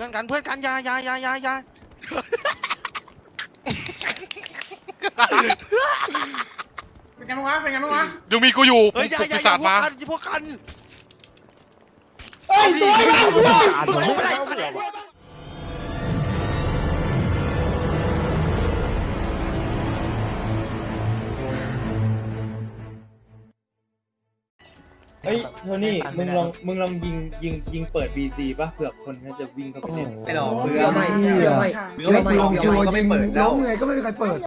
พื่อนกันเพื่อนกันอยาอยาอยาอยาอยาเป็นไงบ้างวะเป็นไงบ้างวะยังมีกูอยู่เฮ้ยอยาฝึกอยาปีอศาย่าจพวกมากันอย่าพวกกันเฮ้ยสวยมากสวย มึงเอาไปไหนสัตว์ ฮ้ยโทนี่มึงลองมึงลองยิงยิงยิงเปิด BC ป่ะเผื่อคนเขาจะวิ่งเข้าไปเล่นไม่หรอกเบื่เบื่ออไม่ไม่เบื่อไม่เบื่อไม่ลงชัวร์ก็ยิไม่งเปิดแล้ล้วมไงก็ไม่มีใครเปิด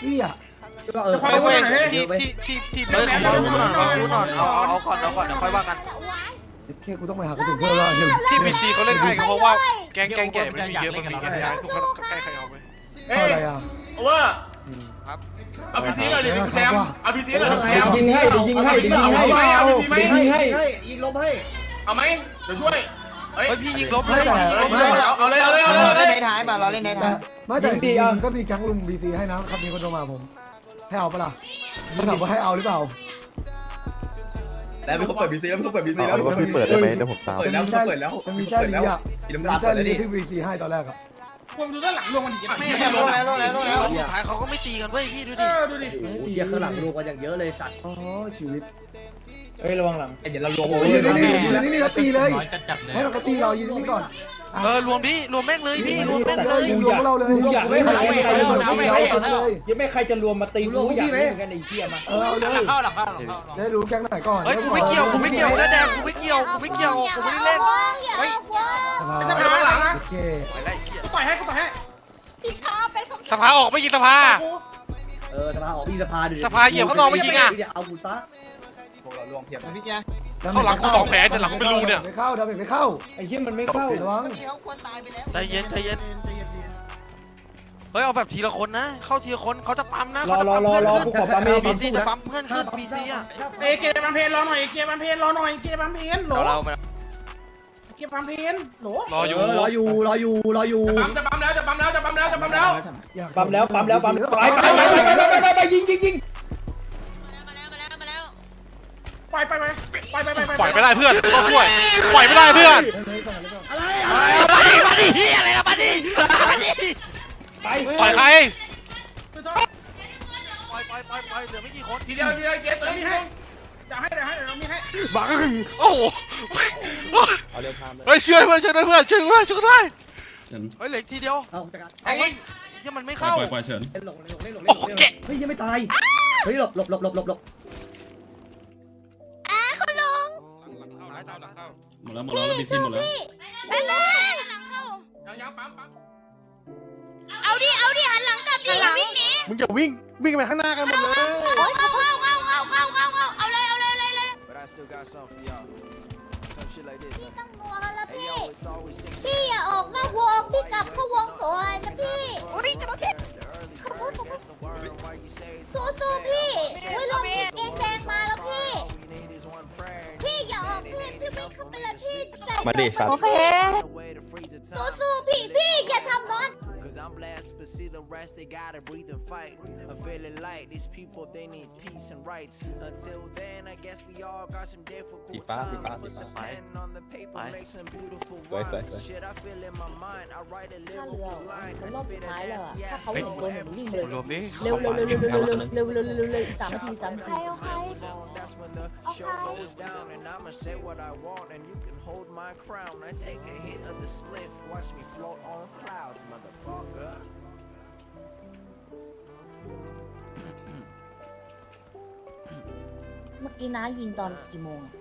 เฮียก็เออคอยว่าหน่อยดิที่ที่ที่ที่เลิกของรู้หน่อยรู้หน่อยเอาเอาเอาก่อนเอาก่อนเดี๋ยวค่อยว่ากันแค่กูต้องไปหากระสุนเพิ่มแล้วเฮียที่พีซีเขาเล่นง่ายก็เพราะว่าแกงแกงแก่ไม่มีเยอะมันมีแกงยาทุกคนใกล้ใครเอาไปเอ้เท่าไหยร่อะโอเวอร์ครับ เอาพีซีเลยดิคุณแซมเอาพีซีเลยคุณแซมยิงให้เดี๋ยวยิงให้เดี๋ยวยิงให้เอาไหมเอาพีซีไหมเดี๋ยวยิงให้ให้ยิงลบให้เอาไหมเดี๋ยวช่วยเฮ้ยเฮ้ยพี่ยิงลบเลยยิงลบเลยเอาเลยเอาเลยเอาเลยเอาเลยในท้ายป่ะเราเล่นในแต่ท้ายไม่แต่จริงๆก็มีแก๊งลุมบีซีให้นะครับมีคนโทรมาผมให้เอาปะล่ะเขาถามว่าให้เอาหรือเปล่าแล้วมีคนเปิดบีซีแล้วมีคนเปิดบีซีเอาแล้วหรือว่าพี่เปิดได้ไหมเดี๋ยวผมตามเปิดแล้วเปิดแล้วมันมีแค่ลีอะกินมันน้ำมีตาแค่เปิดแล้วลีดิที่บีซีให้ตอนแรกอะ ผมดูด้านหลังรวมกันอีกไม่แม่ลงแล้วลงแล้วลงแล้วสุดท้ายเขาก็ไม่ตีกันเว้ยพี่ดูเอดิอดูดิโอ้โหเฮียข้างหลังรวมกันอย่างเยอะเลยสัตว์ อ๋อชีวิตเฮ้ยระวังหลังเดี๋ยวเรารวมโอ้ยนี่นี่นี่นี่นี่แล้วตีเลย ให้มันก็ตีเรายิงนี่ก่อนเออรวมดิรวมแม่งเลยพี่รวมแม่งเลยรวมเราเลยกูอยากเล่นอะไรใครจะรวมตีเราตีเลย ยังไม่ใครจะรวมมาตีกูอยากเล่นกันไอ้เหี้ยมา เออเอาเลยได้รู้แก๊งไหนก่อนเฮ้ยกูไม่เกี่ยวกูไม่เกี่ยวเสื้อแดงกูไม่เกี่ยวกูไม่เกี่ยวกูไม่ได้เล่นเฮ้ยสจะไปข้างหลังนะโอเค ไปไล่ เกียกูต่อยให้กูต่อยให้สภาออกไม่ยิงสภาเออสภาออกพี่สภาดูสภาเหยียบข้างนอกไม่ยิงอะ เอากูซะพวกเรารวมเพียบพี่แกเข้าหลังกูสองแผลแต่หลังกูเป็นรูเนี่ย ไม่เข้าดาเมจไม่เข้าไอ้เหี้ยมันไม่เข้าระวังเมื่อกี้เขาควรตายไปแล้วใจเย็นใจเย็นเฮ้ยเอาแบบทีละคนนะ เข้าทีละคนเขาจะปั๊มนะรอเขาจะรอปั๊มรอเพื่อนรอกูขอปั๊มเอขึ้นงบีซีจะปั๊มเพื่อนขึ้นบีซีอะเอเกบัมเพนรอหน่อยเกบัมเพนรอหน่อยเกบัมเพนโหลเกบัมเพนโหลรออยู่รออยู่รออยู่รออยู่จะปั๊มจะปั๊มแล้วจะปั๊มแล้วจะปั๊มแล้วจะปั๊มแล้วอยากปั๊มแล้วปั๊มแล้วปั๊มไปไปไปไปไปไปไปยิงยิงยิงไปไปไปไปไปไปไปปล่อยไม่ได้เพื่อนต้องช่วยปล่อยไม่ได้เพื่อนมาดิมาดิเฮียอะไรนะมาดิมาดิไปปล่อยใครปล่อยปล่อยปล่อยปล่อยเหลือไม่กี่คนทีเดียวทีเดียวเกตัวนี้ให้จะให้เดี๋ยวให้เดี๋ยวมีให้บังโอ้ โหเฮ้ยช่วยเพื่อนช่วยด้วยเพื่อนช่วยด้วยช่วยด้วยเฮ้ยเหลือทีเดียวเอาจัดการเอาเฮ้ยเฮียมันไม่เข้าเล่นหลงเล่นหลงเล่นหลงเล่นหลงเฮ้ยยังไม่ตายเฮ้ยหลบหลบหลบหลบหลบหลบตายตายตายตายหมดแล้วหมดแล้วแล้วบีซีหมดแล้วยังยังปั๊มปั๊มเอาดิ เอาดิ หันหลังกลับดิวิ่งหนีมึงจะวิ่งวิ่งไปข้างหน้ากันหมดเลยโอ้ยเข้าเข้าเข้าเข้าเข้าเข้าเข้าเอาเลย เอาเลยเลยเลย พี่ต้องนัวกันแล้วพี่ พี่อย่าออกนอกวง พี่กลับเข้าวงก่อนนะพี่อุ้ยจะมาเข็ดขโมยขโมยสู้สู้พี่เฮ้ยลงเกงแดงมาแล้วพี่ พี่อย่าออกพี่พี่ไม่เข้าไปเลยพี่ใส่มาดิสัตว์ โอเค สู้สู้พี่พี่อย่าทำน้อน Cause I'm blessed, but see the rest, they gotta breathe and fight. I'm feeling like these people, they need peace and rights. Until then, I guess we all got some difficult สีฟ้าสีฟ้า times. สี But ฟ้า the pen on the paper makes some beautiful สวยสวย rhymes. สวย Shit, I feel in my mind. I write a ถ้าเรือ lyrical line. มัน I รอบสุ spit ด a ท้ายแล้วอะ nasty ถ้า ass เขาเห็นตัวหนูวิ่งเลย รวมดิ เร็วเร็วเร็วเร็วเร็วเร็วเร็วเร็วเร็วเร็วเร็วสามนาทีสามนาที That's when the show goes down, and I'ma say what I want, and you can hold my crown. I take a hit of the spliff, watch me float on clouds, motherfucker. เมื่อกี้น้ายิงตอนกี่โมงอะ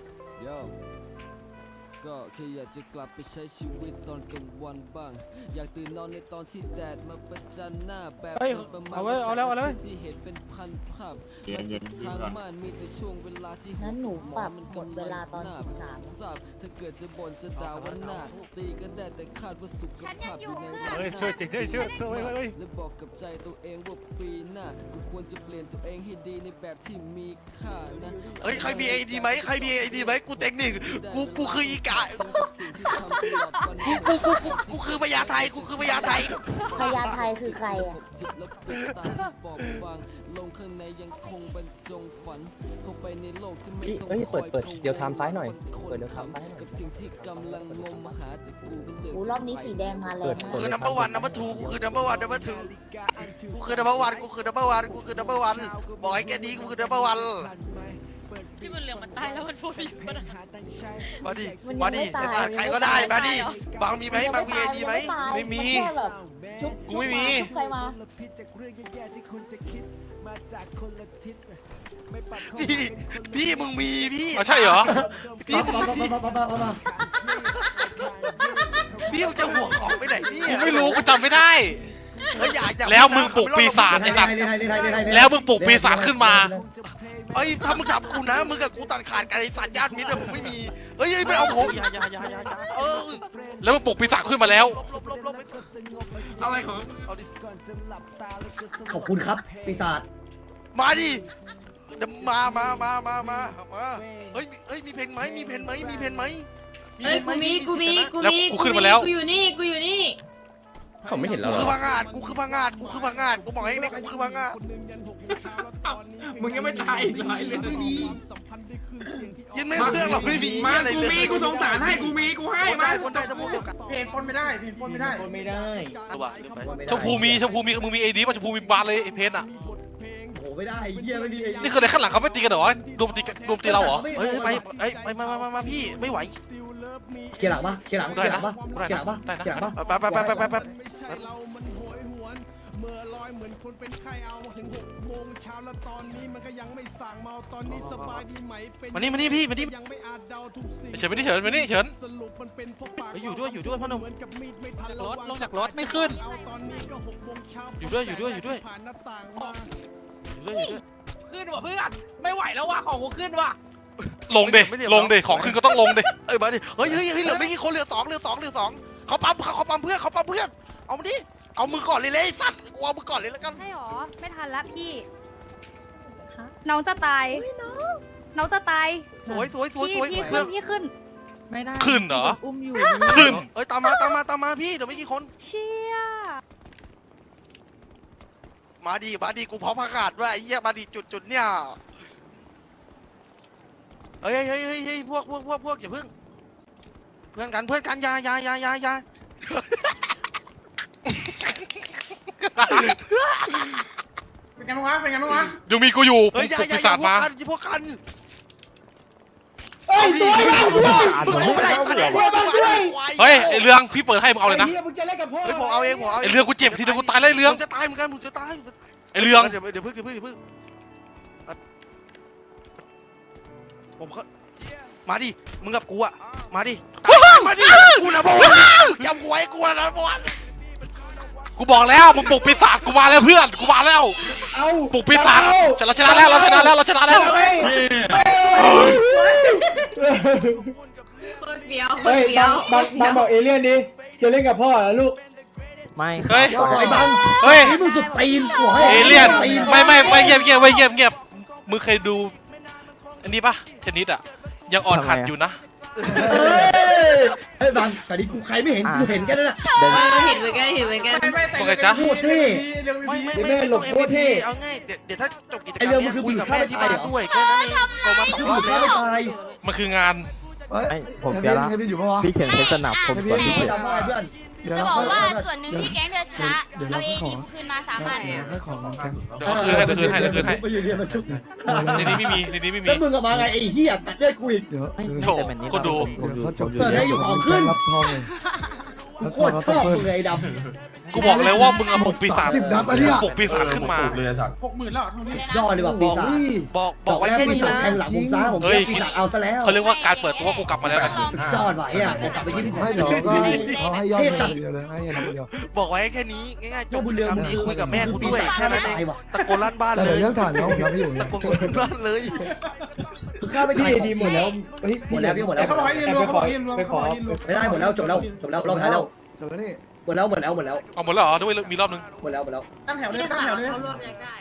ก็แค่อยากจะกลับไปใช้ชีวิตตอนกลางวันบ้าง อยากตื่นนอนในตอนที่แดดมาประจันหน้าแบบเฮ้ยประมาณเอาไว้เอาแล้วเอาแล้ว ที่เห็นเป็นพันภาพมันจะทางม่านมีแต่ช่วงเวลาที่นั้นหนูปรับหมดเวลาตอนหสิบสาม ทราบถ้าเกิดจะบ่นจะด่าวันหน้า ตีก็ได้แต่คาดว่าสุขภาพอยู่ในเฮ้ยช่วยจริงช่วยช่วยช่วยเฮ้ย และบอกกับใจตัวเองว่าปีหน้ากูควรจะเปลี่ยนตัวเองให้ดีในแบบที่มีค่านะ เฮ้ยใครมีไอดีไหมใครมีไอดีไหมกูเต็งหนึ่งกูกูคืออีกอย่ากูกูกูกูกูคือพญาไทกูคือพญาไทพญาไทคือใครอะเฮ้ยเปิดเปิดเดี๋ยวทำซ้ายหน่อยเปิดเดี๋ยวทำซ้ายหน่อยโอ้รอบนี้สีแดงมาแรเปิงดมากูกคือ number one number two กูคือ number one number two กูคือ number one กูคือ number one กูคือ number one บอกให้แกดีกูคือ number one ที่มันเหลืองมันตายแล้วมันพูดไม่หยุดมันอะมาดิ มาดิไอ้สัตว์ใครก็ได้มาดิบางมีไหมบางมีไอดีไหมไม่มีแค่แบบชุบกูไม่มีชุบใครมาพี่ พี่มึงมีพี่อ๋อใช่เหรอ พี่มึงมามีมามามามามาพี่มึงจะห่วงของไปไหนเนี่ยกูไม่รู้กูจำไม่ได้เฮ้ยอย่าอย่าแล้วมึงปลุกปีศาจเล่นไทยเล่นไทยเล่นไทยเล่นไทยแล้วมึงปลุกปีศาจขึ้นมา เฮ้ยถ้ามึงจับกูนะมึงกับกูตัดขาดกันไอ้สัตว์ญาติมิตรอะมึงไม่มีเฮ้ยเฮ้ยไม่เอาผมอย่าอย่าอย่าอย่าเออแล้วมึงปลุกปีศาจขึ้นมาแล้ว ลบลบลบลบไปอะไรของเอาดิขอบคุณครับ ปีศาจมาดิเดี๋ยวมามามามามามาเฮ้ยมีเฮ้ยมีเพลงไหมมีเพลงไหมมีเพลงไหมมีเฮ้เพยลงไหมกูมีสิทกูธิ์ชนะมีกูแล้วมีกูขึ้นมาแล้ว กูอยู่นี่กูอยู่นี่ เขาไม่เห็นเรากูเหรคืออพังงาดกูคือพังงาดกูคือพังงาดกูบอกให้เนี่ยกูคือพังงาดมึงยังไม่ตายอีกเหรอไอ้เรื่องไม่ดียังไม่เรื่องเราไม่มีมาอะไรกูเลยมีกูสงสารให้กูมีกูให้คนมาได้คนได้จะพูดเดียวกันเพจปนไม่ได้เพจปนไม่ได้ คนไม่ได้ตัวลืมไปชมพูมีชมพูมีมึงมีไอดีป่ะชมพูมีบานเลยไอเพนอะ โอ้ไม่ได้เยี่ยไม่ดีนี่คืออะไรข้างหลังเขาไม่ตีกันเหรอรวมตีกันรวมตีเราเหรอเฮ้ยไปเฮ้ยไปมามามามาพี่ไม่ไหว เคลียร์หลังปะเคลียร์หลังเคลียร์หลังปะเคลียร์หลังปะเคลียร์หลังปะไปไปไปไปไปไปเมื่อลอยเหมือนคนเป็นไข้เอาถึงหกโมงเช้าแล้วตอนนี้มันก็ยังไม่สั่งเมาตอนนี้สบายดีไหมเป็นมานี่มานี่พี่มานี่ ยังไม่อาจเดาทุกสิ่งเฉินไปนี่เฉินไปนี่เฉิน สรุปมันเป็นเพราะปากเฮ้ยอยู่ด้วยอยู่ด้วยพ่อหนุ่มเหมือนกับมีดไม่ทันรถลงจากรถไม่ขึ้นเอาตอนนี้ก็หกโมงเช้าอยู่ด้วยอยู่ด้วยอยู่ด้วย ผ่านหน้าต่างมาอยู่ด้วยอยู่ด้วย ขึ้นว่ะเพื่อน ไม่ไหวแล้วว่ะของกูขึ้นว่ะ ลงเดลงเดของขึ้นก็ต้องลงเดเอ้ยมาดิเฮ้ยเฮ้ยเฮ้ยเหลือไม่กี่คนเหลือสองเหลือสองเหลือสองเขาปั๊มเขาเขาปั๊มเพื่อนเขาปั๊มเพื่อนเอามาดิเอามือก่อนเลยเลยไอ้สัตว์กูเอามือก่อนเลยแล้วกันใช่หรอ ไม่ทันละพี่น้องจะตาย น้องจะตาย สวยสวยสวยพี่สวยพี่เพื่ขึ้อนนพี่ขึ้นขึ้นเหรอ อุ้มอยู่ขึ้น เอ้ยตามมาตามมาตามมาพี่เดี๋ยวไม่กี่คนเชี่ยมาดีมาดีกูพร้อมอากาศด้วยไอ้เหี้ยมาดีจุดจุดเนี่ย เฮ้ยเฮ้ยเฮ้ยเฮ้ยพวกพวกพวกพวกอย่าเพิ่ง เพื่อนกันเพื่อนกันอยาอยาอยาอยาอยาเป็นไงบ้างวะ เป็นไงบ้างวะยังมีกูอยู่ปเฮ้ยลุอกย่าปีอย่าอศาย่าจพวกมากันอย่าพวกกันเฮ้ยสวยมากสวย มึงเอาไปไหนสัตว์เนี่ยมึงเอาไปไหนควายเฮ้ยไอเรื่องพี่เปิดให้มึงเอาเลยนะไอ้หี้มึงจะเล่นกับพ่อเฮ้ยผมเอาเองผมเอาเอไองเรื่องกูเจ็บทีเดียวกูตายเลยไอ้เรื่องผมจะตายเหมือนกันผมจะตายผมจะตายไอเรื่องเดี๋ยวเดี๋ยวเพิ่งเดี๋ยวเพิ่งเดี๋ยวเพิ่ง ผมเขามาดิ มึงกับกูอะมาดิมาดิ กูนะบอลจำกูไว้กูนะบอลกูบอกแล้วมึงปลุกปีศาจกูมาแล้วเพื่อนกูมาแล้วเอาปลุกปีศาจเราชนะแล้วเราชนะแล้วเราชนะแล้วเฮ้ยโคตรเฟี้ยวโคตเฮ้รยเฟี้ยบาวงบางบางบอกเอเลี่ยนดิจะเล่นกับพ่อเหรอลูกไม่เฮ้ยไอ้บังเฮ้ยนี่มึงสุดตีนหัวให้เอเลี่ยนตีนไม่ไม่ไม่เงียบเงียบไม่เงียบเงียบมึงเคยดู อันนี้ปะเทนนิสอะ ยังอ่อนหัดอยู่นะ เฮ้ยเฮ้ยบังแต่นี่กูใครไม่เห็น กูเห็นแค่นั้นแหละเออเห็นเหมือนกันเห็นเหมือนกันไม่ไม่แต่ว่าไงจ๊ะพูดดิเรื่องไม่ไม่ไม่ไม่ไม่ไม่ต้อง MVP เอาง่ายเดี๋ยวเดี๋ยวถ้าจบกิจกรรมเนี้ยคุยกับแม่ที่บ้านด้วยแค่นั้นเองโทรมาสองคือรอบกูแล้วไม่ตายมันคืองาน เฮ้ยผมเฮจะวินละเฮวินอยู่ปะวะพี่เขียนเทสนับผมเฮก่อนวิพี่นเขียนจำได้เพื่อน เดี๋ยวจะเราบอกค่อยว่าส่วนหนึ่งที่แก๊งเธอชนะเดี๋ยวเอาเราเอขอดีคืนมาสามอันเดี๋ยวให้ของน้องกันเดี๋ยวคืนให้เดี๋ยวคืนให้เดี๋ยวคืนให้ไปยืนเรียนมาชุบในนี้ไม่มีในนี้ไม่มีแล้วมึงกับมาไงไอ้เหี้ยตัดได้กูอีก เดี๋ยวเดี๋ยวโถคนดูเดี๋ยวเขาจบเปิดให้อยู่ของขึ้น รับทองเลยกูโคตรชอบมึงเลยไอ้ดำกูบอกแล้วว่ามึงเอาปลุกปีศาจสิบนัดอะเนี่ย ปลุกปีศาจขึ้นมาหกหมื่นแล้วเท่านี้ยอดเลยว่ะบปีอกศาจนี่บอกบอกไว้แค่นี้นะ แทงหลังมุมซ้ายผมเฮ้ย ปีศาจเอาซะแล้วเขาเรียกว่าการเปิดตัวกูกลับมาแล้วนะสุดยอดว่ะไอ้อะจะกลับไปที่พี่ไม่เดี๋ยวก็เขาให้ยอดเงินเดียวเลยให้เงินเดียวบอกไว้แค่นี้ง่ายๆจบกิจกรรมนี้คุยกับแม่กูด้วยแค่นั้นเองตะโกนลั่นบ้านแต่เลเดี๋ยวยเรื่องฐานน้องผมรับพี่อยู่ตะโกนลั่นบ้านเลยมึงเข้าไปพี่ที่เอดีหมดแล้วเฮ้ยหมดแล้วพี่หมดแล้วเขาบอกให้ยืนรวมเขาบอกให้ยืนรวมไปขเขาอบอกให้ยืนรวมไม่ได้หมดแล้วจบแล้วจบแล้วรอบท้ายแล้วเดี๋ยวนี่ หมดแล้วหมดแล้วหมดแล้วเอาหมดแล้วเหรอด้วยมีรอบนึงหมดแล้วหมดแล้วตั้งแถวเลยตั้งแถวเลย เขารวมยังได้